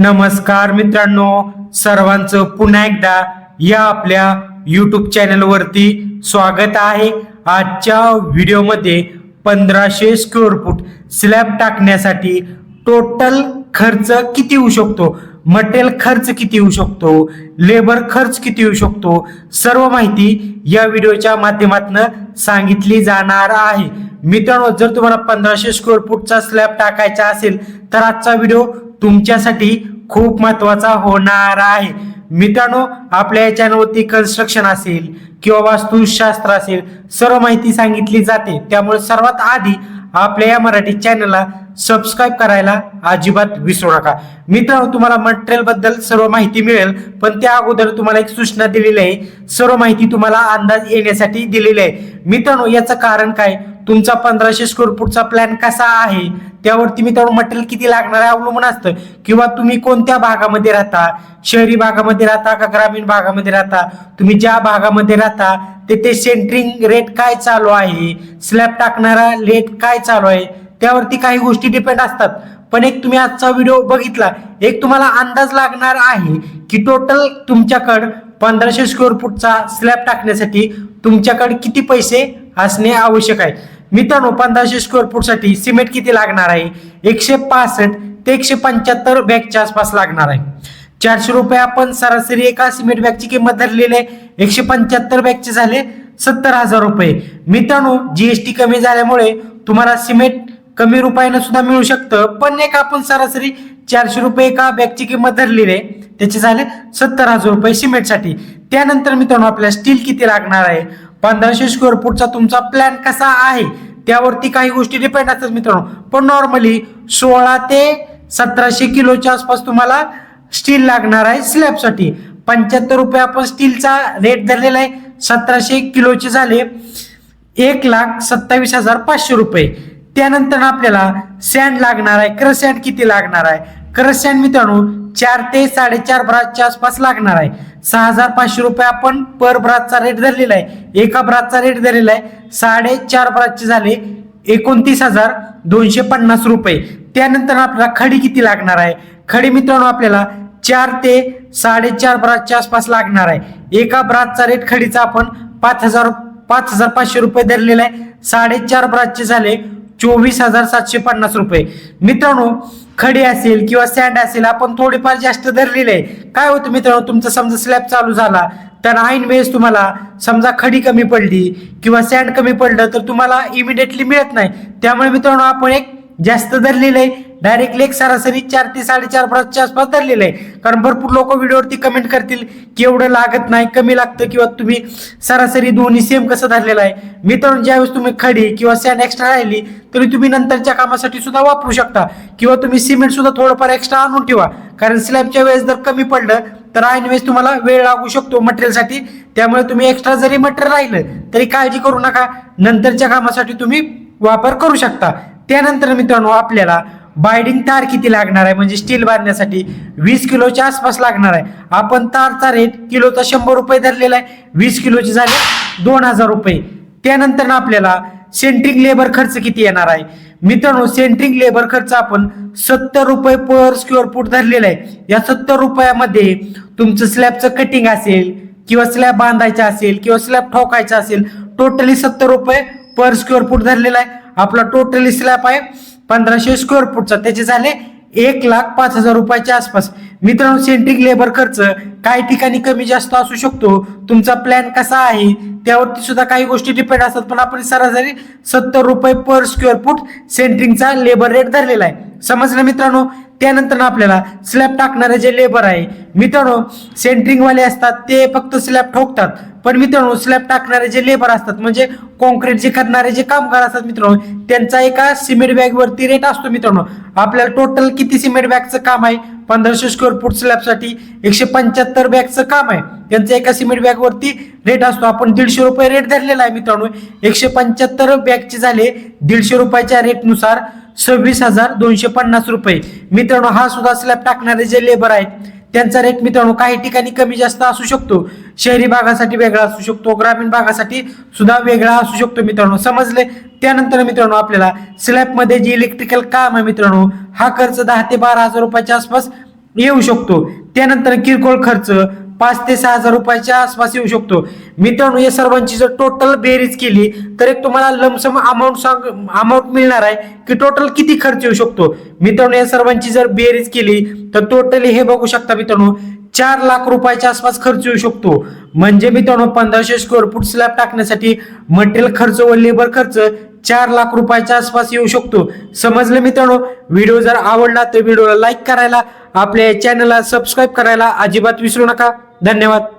नमस्कार मित्रांनो सर्वांचं पुन्हा एकदा या आपल्या यूट्यूब चॅनलवरती स्वागत आहे. आजच्या व्हिडिओमध्ये पंधराशे स्क्वेअर फूट स्लॅब टाकण्यासाठी टोटल खर्च किती होऊ शकतो? मटेरियल खर्च किती येऊ शकतो? लेबर खर्च किती येऊ शकतो? सर्व माहिती या व्हिडिओच्या माध्यमातून सांगितली जाणार आहे. मित्रांनो जर तुम्हाला पंधराशे स्क्वेअर फूटचा स्लॅब टाकायचा असेल तर आजचा व्हिडिओ तुमच्यासाठी खूप महत्त्वाचा होणार आहे. मित्रांनो आपल्या या चॅनलवरती कन्स्ट्रक्शन असेल किंवा वास्तुशास्त्र असेल सर्व माहिती सांगितली जाते. त्यामुळे सर्वात आधी आपल्या या मराठी चॅनलला सबस्क्राईब करायला अजिबात विसरू नका. मित्रांनो तुम्हाला मटेरियलबद्दल सर्व माहिती मिळेल पण त्या अगोदर तुम्हाला एक सूचना दिलेली आहे. सर्व माहिती तुम्हाला अंदाज येण्यासाठी दिलेली आहे. मित्रांनो याचं कारण काय? तुमचा पंधराशे स्क्वेअर फूटचा प्लॅन कसा आहे? त्यावरती मित्रांनो मटेरियल किती लागणार आहे अवलंबून असतं. किंवा तुम्ही कोणत्या भागामध्ये राहता? शहरी भागामध्ये राहता का ग्रामीण भागामध्ये राहता? तुम्ही ज्या भागामध्ये राहता ते ते सेंटरिंग रेट काय चालू आहे? स्लॅब टाकणारा रेट काय चालू आहे? त्यावरती काही गोष्टी डिपेंड असतात. पण एक तुम्ही आजचा व्हिडिओ बघितला एक तुम्हाला अंदाज लागणार आहे की टोटल तुमच्याकडं पंधराशे स्क्वेअर फूटचा स्लॅब टाकण्यासाठी तुमच्याकडे किती पैसे असणे आवश्यक आहे? मित्रांनो पंधराशे स्क्वेअर फूटसाठी सिमेंट किती लागणार आहे? एकशे पासष्ट ते एकशे पंच्याहत्तर बॅगच्या आसपास लागणार आहे. चारशे रुपये आपण सरासरी एका सिमेंट बॅगची किंमत धरलेली आहे. एकशे पंच्याहत्तर बॅगचे झाले सत्तर हजार रुपये. मित्रांनो जीएसटी कमी झाल्यामुळे तुम्हाला सिमेंट कमी रुपयानं सुद्धा मिळू शकतं. पण एक आपण सरासरी चारशे रुपये एका बॅगची किंमत धरलेली आहे. त्याचे झाले सत्तर हजार रुपये सिमेंटसाठी. त्यानंतर मित्रांनो आपल्याला स्टील किती लागणार आहे? पंधराशे स्क्वेअर फूटचा तुमचा प्लॅन कसा आहे? त्यावरती काही गोष्टी डिपेंड असतात मित्रांनो. पण नॉर्मली सोळा ते सतराशे किलोच्या आसपास तुम्हाला स्टील लागणार आहे स्लॅबसाठी. पंच्याहत्तर रुपये आपण स्टीलचा रेट धरलेला आहे. सतराशे किलोचे झाले. एक लाख सत्तावीस हजार पाचशे रुपये. त्यानंतर आपल्याला सँड लागणार आहे. क्रस सँड किती लागणार आहे? क्रस सँड मित्रांनो चार ते साडेचार ब्रासच्या आसपास लागणार आहे. सहा हजार पाचशे रुपये आपण पर ब्रासचा रेट धरलेला आहे. एका ब्रासचा रेट धरलेला आहे. साडेचार ब्रासचे झाले एकोणतीस हजार दोनशे पन्नास रुपये. त्यानंतर आपल्याला खडी किती लागणार आहे? खडी मित्रांनो आपल्याला चार ते साडेचार ब्रासच्या आसपास लागणार आहे. एका ब्रासचा रेट खडीचा आपण पाच हजार पाच हजार पाचशे रुपये धरलेला आहे. साडेचार ब्रासचे झाले चोवीस हजार सातशे पन्नास रुपये. मित्रांनो खडी असेल किंवा सँड असेल आपण थोडेफार जास्त धरलेले आहे. काय होतं मित्रांनो तुमचा समजा स्लॅब चालू झाला तर ऐन वेळेस तुम्हाला समजा खडी कमी पडली किंवा सँड कमी पडलं तर तुम्हाला इमिडिएटली मिळत नाही. त्यामुळे मित्रांनो आपण एक जास्त धरलेलं आहे. डायरेक्टली एक सरासरी चार ते साडेचार ब्रासच्या आसपास धरलेलं आहे. कारण भरपूर लोक व्हिडिओवरती कमेंट करतील की एवढं लागत नाही कमी लागतं किंवा तुम्ही सरासरी दोन्ही सेम कसं धरलेलं आहे. मित्रांनो ज्यावेळेस तुम्ही खडी किंवा सॅन एक्स्ट्रा राहिली तरी तुम्ही नंतरच्या कामासाठी सुद्धा वापरू शकता. किंवा तुम्ही सिमेंट सुद्धा थोडंफार एक्स्ट्रा आणून ठेवा. कारण स्लॅबच्या वेळेस जर कमी पडलं तर ऐनवेळेस तुम्हाला वेळ लागू शकतो मटेरियलसाठी त्यामुळे तुम्ही एक्स्ट्रा जरी मटेरियल राहिलं तरी काळजी करू नका. नंतरच्या कामासाठी तुम्ही वापर करू शकता. त्यानंतर मित्रांनो आपल्याला बायडिंग तार किती लागणार आहे? म्हणजे स्टील बांधण्यासाठी वीस किलोच्या आसपास लागणार आहे. आपण तारचा रेट किलोचा शंभर रुपये धरलेला आहे. वीस किलोचे झाले दोन हजार रुपये. त्यानंतर आपल्याला सेंट्रिंग लेबर खर्च किती येणार आहे? मित्रांनो सेंट्रिंग लेबर खर्च आपण सत्तर रुपये पर स्क्वेअर फूट धरलेला आहे. या सत्तर रुपयामध्ये तुमचं स्लॅबचं कटिंग असेल किंवा स्लॅब बांधायचा असेल किंवा स्लॅब ठोकायचा असेल टोटली सत्तर रुपये पर स्क्वेअर फूट धरलेला आहे. आपला टोटली स्लॅब आहे पंधराशे स्क्वेअर फूटचा त्याचे झाले एक लाख पाच हजार रुपयाच्या आसपास. मित्रांनो सेंट्रिक लेबर खर्च काही ठिकाणी कमी जास्त असू शकतो. तुमचा प्लॅन कसा आहे त्यावरती सुद्धा काही गोष्टी डिपेंड असतात पण आपण सरासरी सत्तर रुपये पर स्क्वेअर फूट सेंट्रिंगचा लेबर रेट धरलेला आहे. समजलं मित्रांनो? त्यानंतर आपल्याला स्लॅब टाकणारे जे लेबर आहे मित्रांनो सेंट्रिंगवाले असतात ते फक्त स्लॅब ठोकतात. पण मित्रांनो स्लॅब टाकणारे जे लेबर असतात म्हणजे कॉन्क्रीट जे करणारे जे कामगार असतात मित्रांनो त्यांचा एका सिमेंट बॅग वरती रेट असतो मित्रांनो. आपल्याला टोटल किती सिमेंट बॅगचं काम आहे? पंधराशे स्क्वेअर फूट स्लॅबसाठी एकशे पंच्याहत्तर बॅगचं काम आहे. त्यांचं एका सिमेंट बॅग वरती रेट असतो. आपण दीडशे रुपये रेट धरलेला आहे मित्रांनो. एकशे पंच्याहत्तर बॅगचे झाले दीडशे रुपयाच्या रेटनुसार सव्वीस हजार दोनशे पन्नास रुपये. मित्रांनो हा सुद्धा स्लॅब टाकणारे जे लेबर आहेत त्यांचा रेट मित्रांनो काही ठिकाणी कमी जास्त असू शकतो. शहरी भागासाठी वेगळा असू शकतो ग्रामीण भागासाठी सुद्धा वेगळा असू शकतो मित्रांनो. समजले? त्यानंतर मित्रांनो आपल्याला स्लॅबमध्ये जे इलेक्ट्रिकल काम आहे मित्रांनो हा खर्च दहा ते बारा हजार रुपयाच्या आसपास येऊ शकतो. त्यानंतर किरकोळ खर्च पाच ते सहा हजार रुपयाच्या आसपास येऊ शकतो. मित्रांनो या सर्वांची जर टोटल बेरीज केली तर एक तुम्हाला लमसम अमाऊंट सांग अमाऊंट मिळणार आहे की टोटल किती खर्च येऊ शकतो. मित्रांनो या सर्वांची जर बेरीज केली तर टोटली हे बघू शकता मित्रांनो चार लाख रुपयाच्या आसपास खर्च येऊ शकतो. म्हणजे मित्रांनो पंधराशे स्क्वेअर फूट स्लॅब टाकण्यासाठी मटेरियल खर्च व लेबर खर्च चार लाख रुपयाच्या आसपास येऊ शकतो. समजलं मित्रांनो? व्हिडिओ जर आवडला तर व्हिडिओला लाईक करायला आपल्या चॅनलला सबस्क्राईब करायला अजिबात विसरू नका. धन्यवाद.